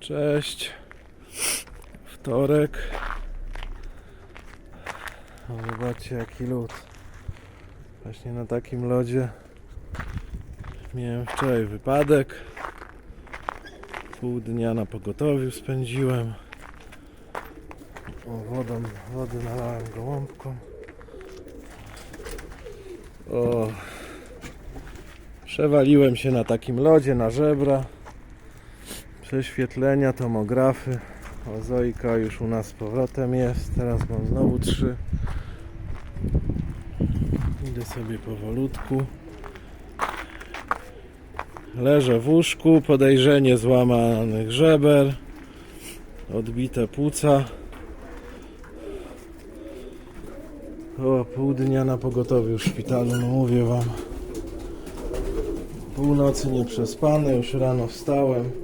Cześć. Wtorek. O, zobaczcie jaki lód. Właśnie na takim lodzie miałem wczoraj wypadek. Pół dnia na pogotowiu spędziłem. O, wodą, wody nalałem gołąbką. O, przewaliłem się na takim lodzie, na żebra. Prześwietlenia, tomografy. O, Zoika już u nas z powrotem jest. Teraz mam znowu trzy. Idę sobie powolutku. Leżę w łóżku, podejrzenie złamanych żeber, odbite płuca. O, pół dnia na pogotowiu w szpitalu, no mówię wam. Północy nieprzespane, już rano wstałem.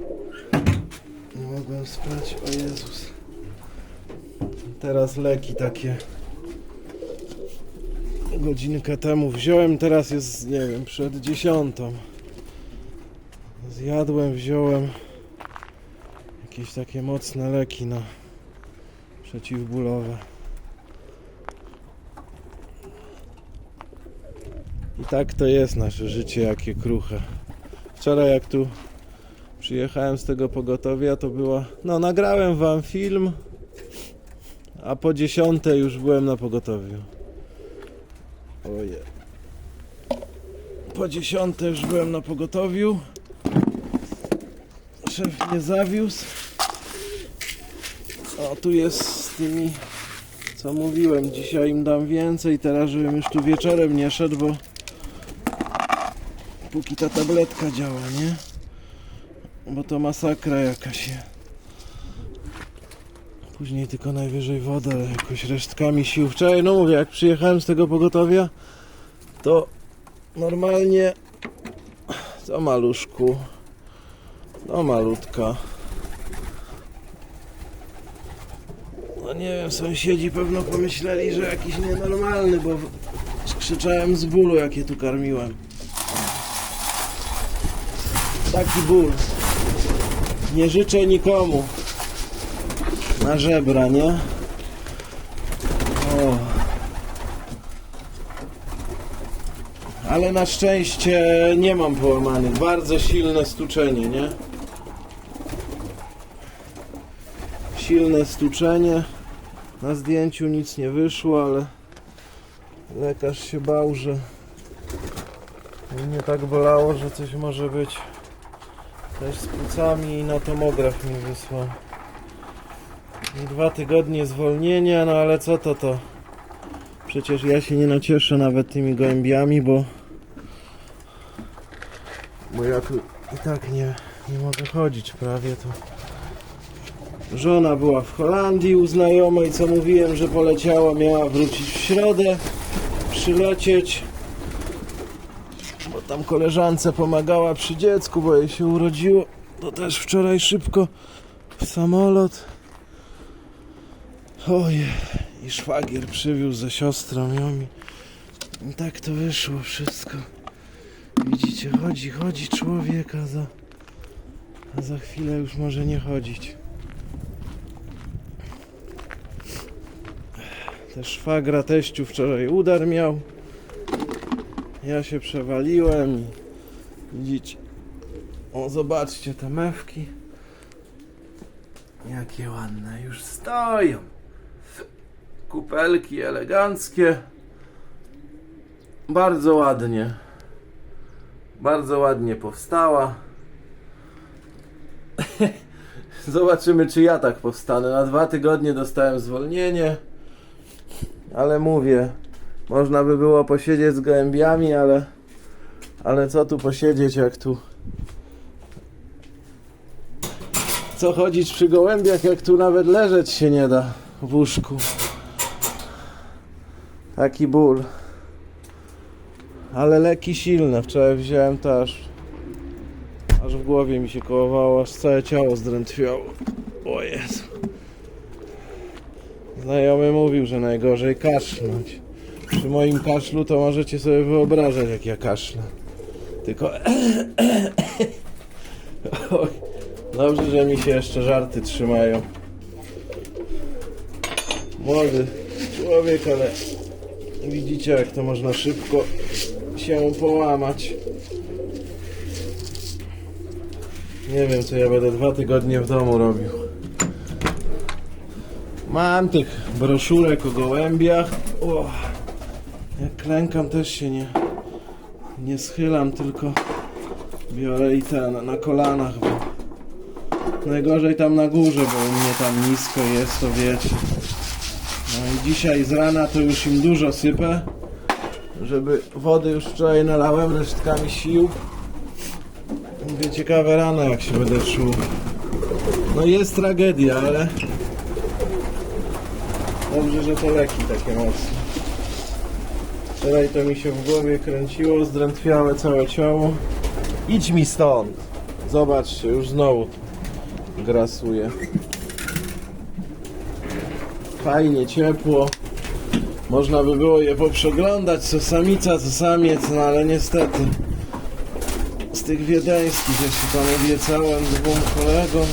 Mogłem spać, o Jezus. Teraz leki takie. Godzinkę temu wziąłem, teraz jest, nie wiem, przed dziesiątą. Zjadłem, wziąłem jakieś takie mocne leki na przeciwbólowe. I tak to jest nasze życie, jakie kruche. Wczoraj jak tu przyjechałem z tego pogotowia, to była... No, nagrałem wam film, a po dziesiątej już byłem na pogotowiu. Oje. Po dziesiątej już byłem na pogotowiu. Szef mnie zawiózł. O, tu jest z tymi, co mówiłem. Dzisiaj im dam więcej, teraz żebym już tu wieczorem nie szedł, bo póki ta tabletka działa, nie? Bo to masakra jakaś. Później tylko najwyżej wodę jakoś resztkami sił. Wczoraj, no mówię, jak przyjechałem z tego pogotowia, to normalnie co maluszku, no malutka. No nie wiem, sąsiedzi pewno pomyśleli, że jakiś nienormalny, bo krzyczałem z bólu, jak je tu karmiłem. Taki ból. Nie życzę nikomu. Na żebra, nie? O. Ale na szczęście nie mam połamanych. Bardzo silne stuczenie, nie? Silne stuczenie. Na zdjęciu nic nie wyszło, ale lekarz się bał, że mnie tak bolało, że coś może być też z płucami i na tomograf mi wysłał. I Dwa tygodnie zwolnienia, no ale co to to? Przecież ja się nie nacieszę nawet tymi gołębiami, bo bo ja tu i tak nie, nie mogę chodzić prawie to. Żona była w Holandii u znajomej, co mówiłem, że poleciała, miała wrócić w środę, przylecieć tam koleżance pomagała przy dziecku, bo jej się urodziło. To też wczoraj szybko w samolot. Oj, i szwagier przywiózł ze siostrą ją i tak to wyszło wszystko. Widzicie, chodzi, chodzi człowiek, a za, a za chwilę już może nie chodzić. Też szwagra teściu wczoraj udar miał. Ja się przewaliłem i widzicie. O, zobaczcie te mewki. Jakie ładne już stoją. Kupelki eleganckie. Bardzo ładnie. Bardzo ładnie powstała. Zobaczymy, czy ja tak powstanę. Na dwa tygodnie dostałem zwolnienie. Ale mówię, można by było posiedzieć z gołębiami, ale ale co tu posiedzieć, jak tu co chodzić przy gołębiach, jak tu nawet leżeć się nie da w łóżku. Taki ból. Ale leki silne. Wczoraj wziąłem to aż, aż w głowie mi się kołowało, aż całe ciało zdrętwiało. O Jezu. Znajomy mówił, że najgorzej kaszlnąć. Przy moim kaszlu to możecie sobie wyobrażać, jak ja kaszlę. Tylko... Oj, Dobrze, że mi się jeszcze żarty trzymają. Młody człowiek, ale widzicie jak to można szybko się połamać. Nie wiem co ja będę dwa tygodnie w domu robił. Mam tych broszurek o gołębiach. Jak klękam też się nie, nie schylam, tylko biorę i ten na kolanach, bo najgorzej tam na górze, bo u mnie tam nisko jest, to wiecie. No i dzisiaj z rana to już im dużo sypę, żeby wody już wczoraj nalałem resztkami sił. Mówię, ciekawe rano jak się będę czuł. No jest tragedia, ale dobrze, że to leki takie mocne. Wczoraj to mi się w głowie kręciło, zdrętwiałe całe ciało. Idź mi stąd! Zobaczcie, już znowu grasuje. Fajnie, ciepło. Można by było je poprzeglądać, co samica, co samiec, no ale niestety z tych wiedeńskich, się tam obiecałem dwóm kolegom.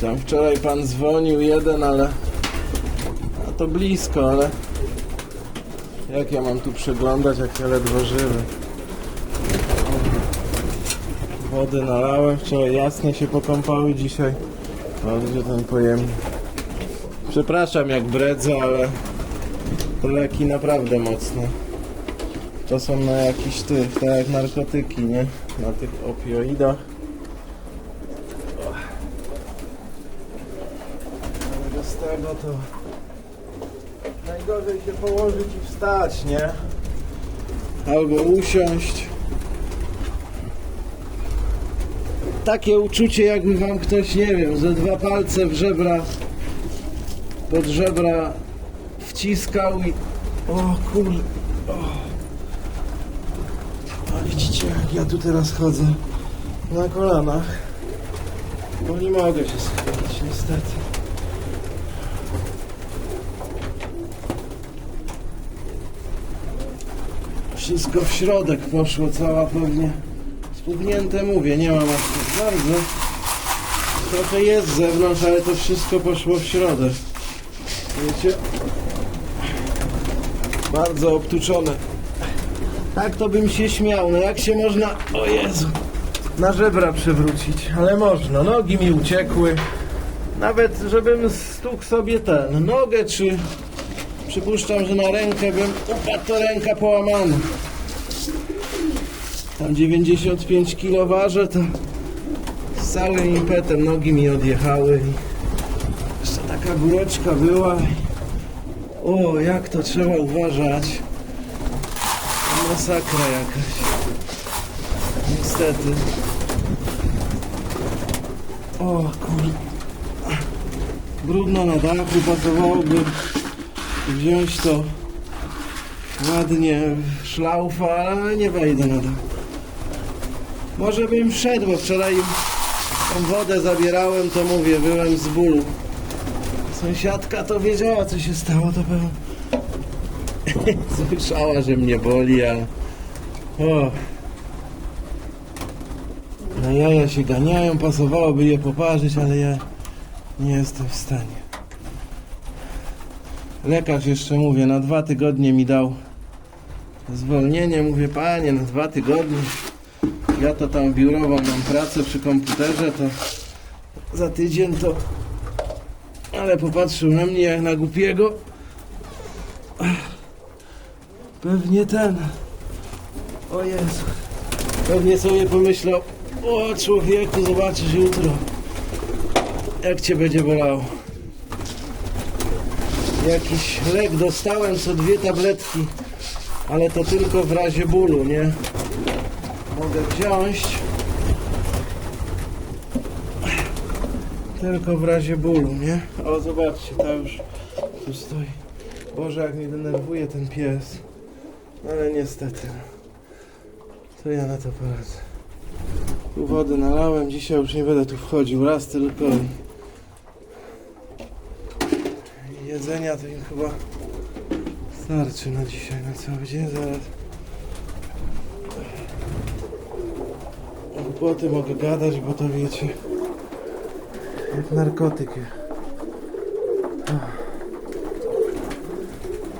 Tam wczoraj pan dzwonił jeden, ale a to blisko, ale jak ja mam tu przeglądać, jak ja ledwo żywy. Wody nalałem, wczoraj jasne się pokąpały, dzisiaj o, gdzie ten pojemnik. Przepraszam jak bredzę, ale leki naprawdę mocne. To są na jakiś tych, tak jak narkotyki, nie? Na tych opioidach. Z tego to najgorzej się położyć i wstać, nie? Albo usiąść. Takie uczucie jakby wam ktoś, nie wiem, ze dwa palce w żebra pod żebra wciskał i o kur... O. A widzicie jak ja tu teraz chodzę na kolanach bo nie mogę się schylić niestety wszystko w środek poszło cała pewnie mówię nie mam aż tak bardzo. Trochę jest z zewnątrz ale to wszystko poszło w środek. Wiecie bardzo obtuczone. Tak to bym się śmiał, no jak się można, o Jezu, na żebra przewrócić, ale można, nogi mi uciekły, nawet żebym stukł sobie ten, nogę, czy przypuszczam, że na rękę bym upadł, to ręka połamana. Tam 95 kg ważę, to z całym impetem nogi mi odjechały jeszcze taka góreczka była. O, jak to trzeba uważać. Masakra jakaś. Niestety. O kurde. Brudno na dachu, pasowałoby wziąć to ładnie w szlaufa, ale nie wejdę na dach. Może bym wszedł, bo wczoraj tą wodę zabierałem, to mówię, byłem z bólu. Sąsiadka to wiedziała, co się stało, to pewnie Słyszała, że mnie boli, ale... O. Na jaja się ganiają, pasowałoby je poparzyć, ale ja nie jestem w stanie. Lekarz jeszcze mówię, na dwa tygodnie mi dał zwolnienie. Mówię, panie, na dwa tygodnie. Ja to tam biurową mam pracę przy komputerze, to za tydzień to... Ale popatrzył na mnie jak na głupiego. Pewnie ten. O Jezu. Pewnie sobie pomyślał, o człowieku, zobaczysz jutro, jak cię będzie bolało. Jakiś lek dostałem, co dwie tabletki, ale to tylko w razie bólu, nie? Mogę wziąć. Tylko w razie bólu, nie? O, zobaczcie, ta już tu stoi. Boże, jak mnie denerwuje ten pies. Ale niestety. To ja na to poradzę. Tu wody nalałem, dzisiaj już nie będę tu wchodził. Raz tylko. i- i Jedzenia to im chyba starczy na dzisiaj, na cały dzień. Zaraz. O głupoty mogę gadać, bo to wiecie. Jak narkotyk.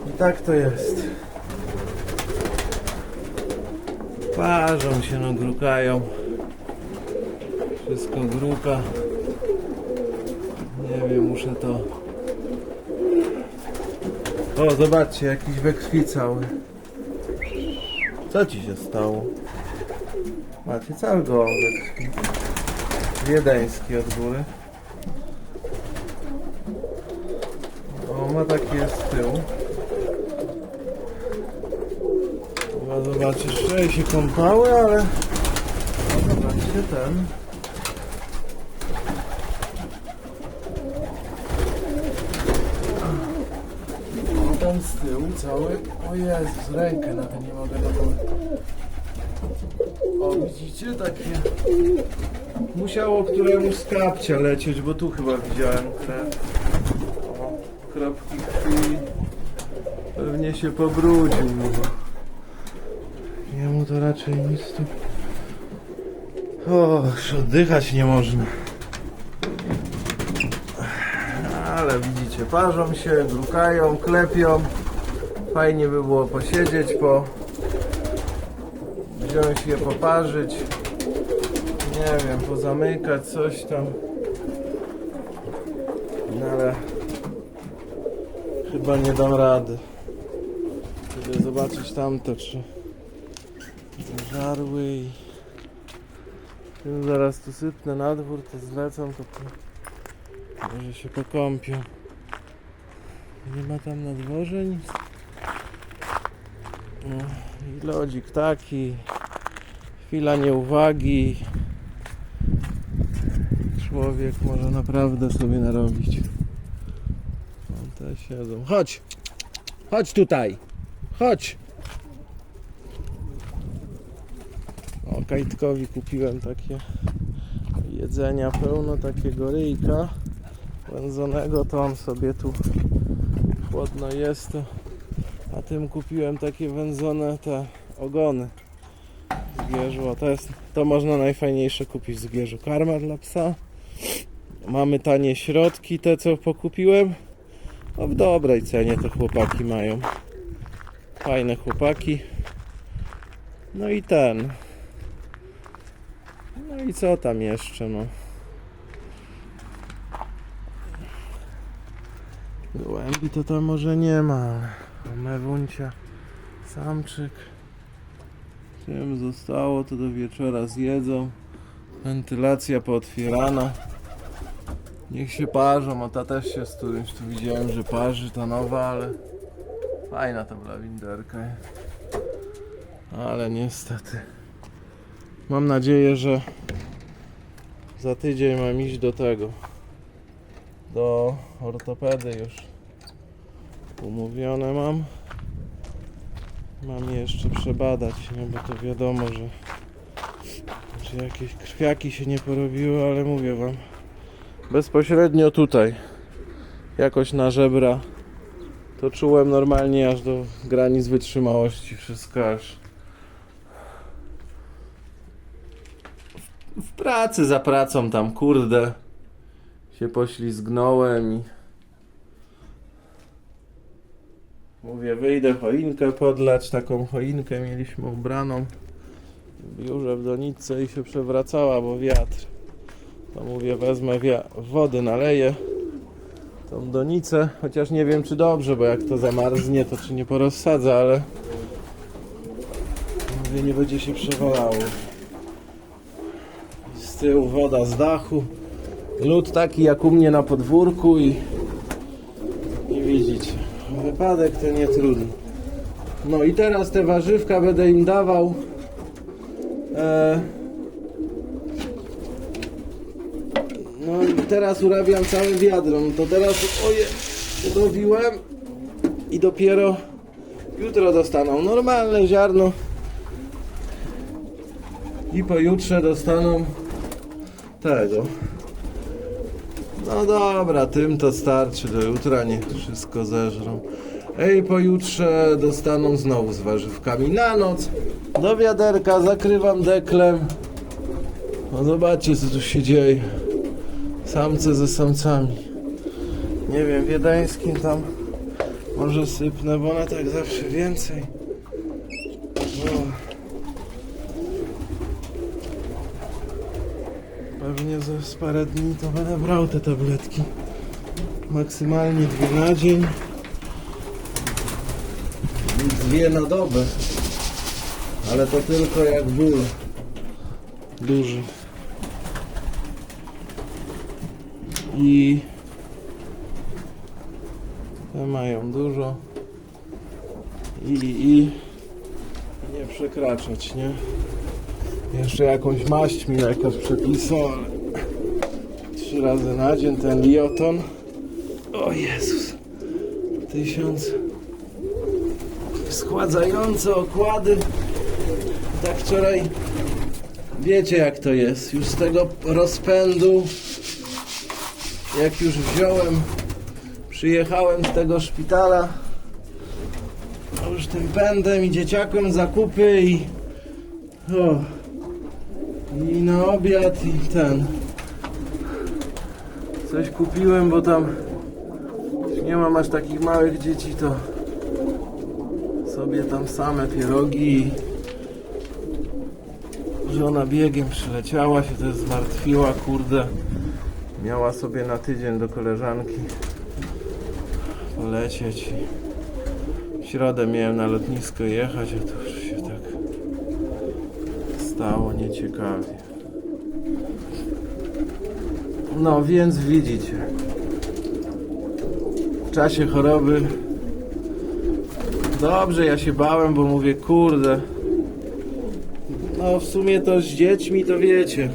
I tak to jest. Parzą się, no grukają. Wszystko gruka. Nie wiem, muszę to... O, zobaczcie, jakiś we krwi cały. Co ci się stało? Macie cały gołąb we krwi. Wiedeński od góry. O, ma taki jest z tyłu. Chyba zobaczysz, że się kąpały, ale... Zobaczcie ten. O, ten z tyłu cały... O Jezus, rękę na to nie mogę dokonać. O, widzicie? Takie... Musiało któremuś z kapcia lecieć, bo tu chyba widziałem krew. O, kropki krwi. Pewnie się pobrudził, no bo... Jemu to raczej nic tu... O, już oddychać nie można. Ale widzicie, parzą się, grukają, klepią. Fajnie by było posiedzieć, po... Wziąć je poparzyć. Nie wiem, pozamykać coś tam. No ale... Chyba nie dam rady. Żeby zobaczyć tamto, czy... Żarły i... Zaraz tu sypnę na dwór, to zlecą, to. Może się pokąpią. Nie ma tam na dworze nic. No, lodzik taki. Chwila nieuwagi. Człowiek może naprawdę sobie narobić. No te siedzą. Chodź! Chodź tutaj! Chodź! O, Kajtkowi kupiłem takie jedzenia pełno takiego ryjka wędzonego, to on sobie tu chłodno jest. A tym kupiłem takie wędzone te ogony zgierzu. O, To, jest, to można najfajniejsze kupić w zgierzu. Karma dla psa. Mamy tanie środki, te co pokupiłem. No w dobrej cenie te chłopaki mają. Fajne chłopaki. No i ten. No i co tam jeszcze, no. Gołębi to tam może nie ma, mewuncia, samczyk. Tym zostało, to do wieczora zjedzą. Wentylacja pootwierana. Niech się parzą, a ta też się z którymś tu widziałem, że parzy, ta nowa, ale fajna ta blawinderka. Ale niestety. Mam nadzieję, że za tydzień mam iść do tego. Do ortopedy już. Umówione mam. Mam je jeszcze przebadać, nie? bo to wiadomo, że czy jakieś krwiaki się nie porobiły, ale mówię wam bezpośrednio tutaj jakoś na żebra to czułem normalnie aż do granic wytrzymałości wszystko aż w pracy za pracą tam kurde się poślizgnąłem i mówię wyjdę choinkę podlać taką choinkę mieliśmy ubraną. W biurze w donicy i się przewracała bo wiatr. To mówię wezmę wody naleję tą donicę. Chociaż nie wiem czy dobrze bo jak to zamarznie to czy nie porozsadza ale mówię nie będzie się przewalało. Z tyłu woda z dachu. Lód taki jak u mnie na podwórku i wypadek to nie trudny no i teraz te warzywka będę im dawał. E, no i teraz urabiam całe wiadro. No to teraz oje urobiłem i dopiero jutro dostaną normalne ziarno. I pojutrze dostaną tego. No dobra, tym to starczy do jutra, niech wszystko zeżrą. Ej, pojutrze dostaną znowu z warzywkami na noc. Do wiaderka zakrywam deklem. No zobaczcie co tu się dzieje. Samce ze samcami. Nie wiem, wiedeńskim tam może sypnę, bo one tak zawsze więcej. O. Pewnie za parę dni to będę brał te tabletki. Maksymalnie dwie na dzień. I Dwie na dobę. Ale to tylko jak ból. Duży. I te mają dużo. I, i nie przekraczać, nie? Jeszcze jakąś maść mi lekarz przepisał, ale trzy razy na dzień ten lioton. O Jezus. Tysiąc. Schładzające okłady. Tak wczoraj wiecie jak to jest. Już z tego rozpędu jak już wziąłem przyjechałem z tego szpitala już tym pędem i dzieciakom zakupy i o, i na obiad i ten coś kupiłem, bo tam nie mam aż takich małych dzieci, to sobie tam same pierogi żona biegiem przyleciała się też zmartwiła, kurde miała sobie na tydzień do koleżanki polecieć w środę miałem na lotnisko jechać, a to już się tak stało nieciekawie. No więc widzicie, w czasie choroby dobrze ja się bałem, bo mówię kurde, no w sumie to z dziećmi to wiecie,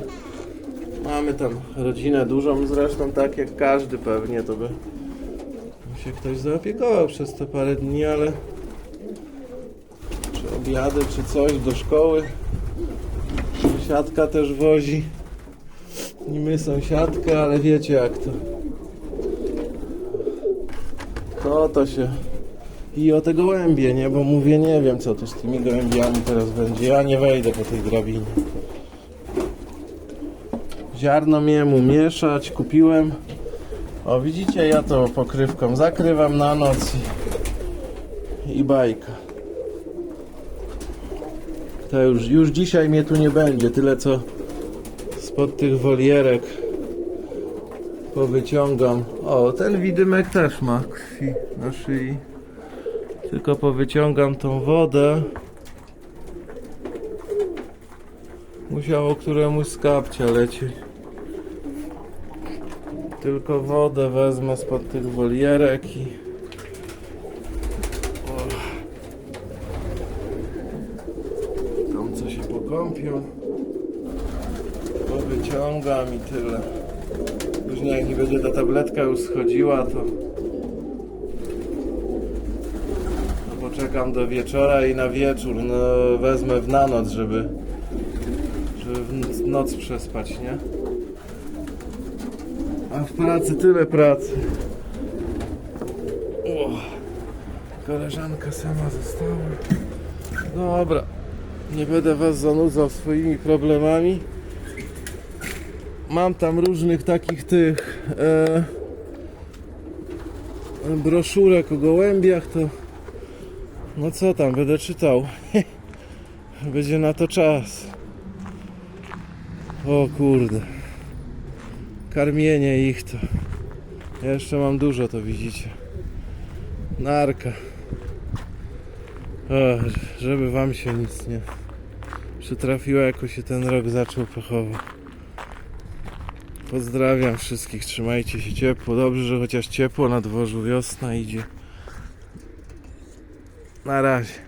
mamy tam rodzinę dużą zresztą tak jak każdy pewnie to by się ktoś zaopiekował przez te parę dni, ale czy obiady, czy coś do szkoły. Sąsiadka też wozi. Niby sąsiadka, ale wiecie jak to. To to się. I o te gołębie, nie? Bo mówię, nie wiem co tu z tymi gołębiami teraz będzie. Ja nie wejdę po tej drabinie. Ziarno miałem umieszać, kupiłem. O widzicie, ja to pokrywką zakrywam na noc i, i bajka. To już, już dzisiaj mnie tu nie będzie, tyle co spod tych wolierek powyciągam. O, ten widymek też ma krwi na szyi. Tylko powyciągam tą wodę. Musiało któremuś z kapcia lecieć. Tylko wodę wezmę spod tych wolierek i... Tam co się pokąpią. Powyciągam i tyle. Później jak nie będzie ta tabletka już schodziła, to... to poczekam do wieczora i na wieczór no, wezmę w na noc, żeby... żeby w noc przespać, nie? A w pracy tyle pracy. O, koleżanka sama została. Dobra, nie będę was zanudzał swoimi problemami. Mam tam różnych takich tych e, broszurek o gołębiach, to no co tam, będę czytał. Będzie na to czas. O kurde. Karmienie ich to. Ja jeszcze mam dużo to widzicie. Narka. O, żeby wam się nic nie przytrafiło jako się ten rok zaczął pechowo. Pozdrawiam wszystkich trzymajcie się ciepło. Dobrze że chociaż ciepło na dworzu wiosna idzie na razie